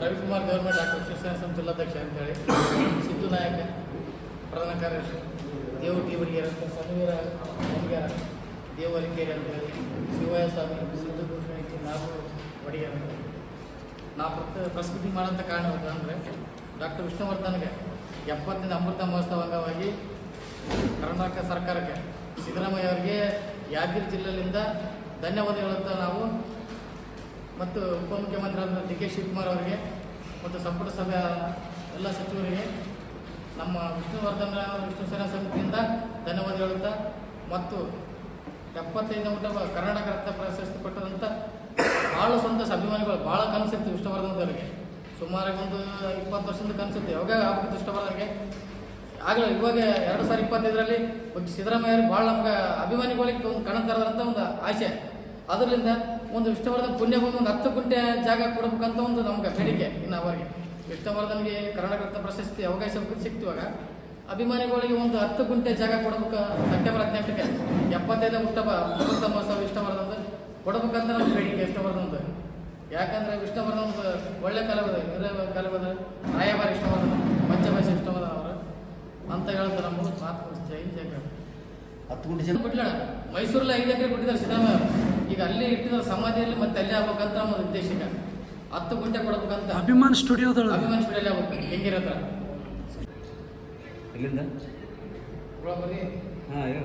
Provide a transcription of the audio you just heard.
Ravikumar government doctor ಶಿವಸೇನ ಜಿಲ್ಲಾಧ್ಯಕ್ಷ ಅಂತೇಳಿ. ಸಿದ್ದು ನಾಯಕ, ಪ್ರಧಾನ ಕಾರ್ಯದರ್ಶಿ ದೇವು ಟಿ ಬಡಿಗೆರ ಸಮೀರ ಬಡಿಗೆರ ದೇವು ಅಲಿಕೇರಿ ಅಂತೇಳಿ. ಶಿವಯ್ಯ ಸ್ವಾಮಿ ಸಿದ್ದು ಭೂಷಣ ನಾವು ಒಡಿಯ ನಾ ಪ್ರತ ಪ್ರಸ್ತುತಿ ಮಾಡೋಂಥ ಕಾರಣ ಅಂದರೆ ಡಾಕ್ಟರ್ ವಿಷ್ಣುವರ್ಧನ್ಗೆ ಎಪ್ಪತ್ತನೇ ಅಮೃತ ಮಹೋತ್ಸವ ಅಂಗವಾಗಿ ಕರ್ನಾಟಕ ಸರ್ಕಾರಕ್ಕೆ ಸಿದ್ದರಾಮಯ್ಯ ಅವರಿಗೆ ಯಾದಗಿರಿ ಜಿಲ್ಲೆಯಿಂದ ಧನ್ಯವಾದಗಳಂತ ನಾವು ಮತ್ತು ಉಪಮುಖ್ಯಮಂತ್ರಿಯಾದ ಡಿ ಕೆ ಶಿವಕುಮಾರ್ ಅವರಿಗೆ ಮತ್ತು ಸಂಪುಟ ಸಭೆಯ ಎಲ್ಲ ಸಚಿವರಿಗೆ ನಮ್ಮ ವಿಷ್ಣುವರ್ಧನ ವಿಷ್ಣು ಸೇನಾ ಸಮಿತಿಯಿಂದ ಧನ್ಯವಾದ ಹೇಳುತ್ತಾ ಮತ್ತು ಎಪ್ಪತ್ತೈದನೇ ಊಟ ಕರ್ನಾಟಕ ರತ್ನ ಪ್ರಶಸ್ತಿ ಪಟ್ಟದಂಥ ಭಾಳ ಸಂತೋಷ, ಅಭಿಮಾನಿಗಳು ಭಾಳ ಕನಸಿತ್ತು ವಿಷ್ಣುವರ್ಧನದವರಿಗೆ ಸುಮಾರಾಗಿ ಒಂದು ಇಪ್ಪತ್ತು ವರ್ಷದಿಂದ ಕನಸಿತ್ತು. ಯಾವಾಗ ಆಗ್ಬಿಟ್ಟು ವಿಷ್ಣುವರ್ಧನಿಗೆ ಆಗಲೇ ಇವಾಗ ಎರಡು ಸಾವಿರದ ಇಪ್ಪತ್ತೈದರಲ್ಲಿ ಸಿದ್ದರಾಮಯ್ಯ ಭಾಳ ನಮ್ಗೆ ಅಭಿಮಾನಿಗಳಿಗೆ ಒಂದು ಕಣ ತರದಂಥ ಒಂದು ಆಸೆ. ಅದರಿಂದ ಒಂದು ವಿಷ್ಣುವರ್ಧನ್ ಪುಣ್ಯಭೂಮಿ ಒಂದು ಹತ್ತು ಗುಂಟೆ ಜಾಗ ಕೊಡಬೇಕಂತ ಒಂದು ನಮ್ಗೆ ಬೇಡಿಕೆ ಇನ್ನು ಅವರಿಗೆ ವಿಷ್ಣುವರ್ಧನ್ಗೆ ಕರ್ನಾಟಕ ರತ್ನ ಪ್ರಶಸ್ತಿ ಅವಕಾಶ ಸಿಕ್ತಿವಾಗ ಅಭಿಮಾನಿಗಳಿಗೆ ಒಂದು ಹತ್ತು ಗುಂಟೆ ಜಾಗ ಕೊಡ್ಬೇಕು ಸೆಪ್ಟೆಂಬರ್ ಹದಿನೆಂಟಕ್ಕೆ ಎಪ್ಪತ್ತೈದು ಉತ್ತಮ ಅಮೃತ ಮಹೋತ್ಸವ ವಿಷ್ಣುವರ್ಧನ್ ಕೊಡಬೇಕಂತ ನಮ್ಮ ಬೇಡಿಕೆ ವಿಷ್ಣುವರ್ಧನ್ದು ಯಾಕಂದ್ರೆ ವಿಷ್ಣುವರ್ಧನ್ ಒಂದು ಒಳ್ಳೆ ಕಲಾವಿದ ಹಿರಿಯ ಕಲಾವಿದ ರಾಯಭಾರಿ ವಿಷ್ಣುವರ್ಧನ್ ಪಂಚಭಾಷೆ ವಿಷ್ಣುವರ್ಧನ್ ಅವರು ಅಂತ ಹೇಳಿದ್ರೆ ನಮ್ಮ ಮಾತು ಜೈ ಜಯ. ಹತ್ತು ಗುಂಟೆ ಜನ ಬಿಟ್ಲ ಮೈಸೂರಲ್ಲಿ ಐದು ಎಕರೆ ಬಿಟ್ಟಿದ್ದಾರೆ ಸಿದ್ದರಾಮಯ್ಯ. ಈಗ ಅಲ್ಲಿ ಇಟ್ಟಿದ್ರೆ ಸಮಾಧಿಯಲ್ಲಿ ಮತ್ತೆ ಅಲ್ಲೇ ಆಗ್ಬೇಕಂತ ನಮ್ಮ ಉದ್ದೇಶ ಈಗ ಹತ್ತು ಗುಂಟೆ ಕೊಡ್ಬೇಕಂತ. ಅಭಿಮಾನ್ ಸ್ಟುಡಿಯೋದೊಳಗೆ. ಅಭಿಮಾನ್ ಸ್ಟುಡಿಯೋಲ್ಲಿ ಆಗ್ಬೇಕು ಹೆಂಗಿರತ್ತ ಎಲ್ಲಿಂದ? ಬರ್ರಿ. ಹಾಂ ಹೇಳಿ.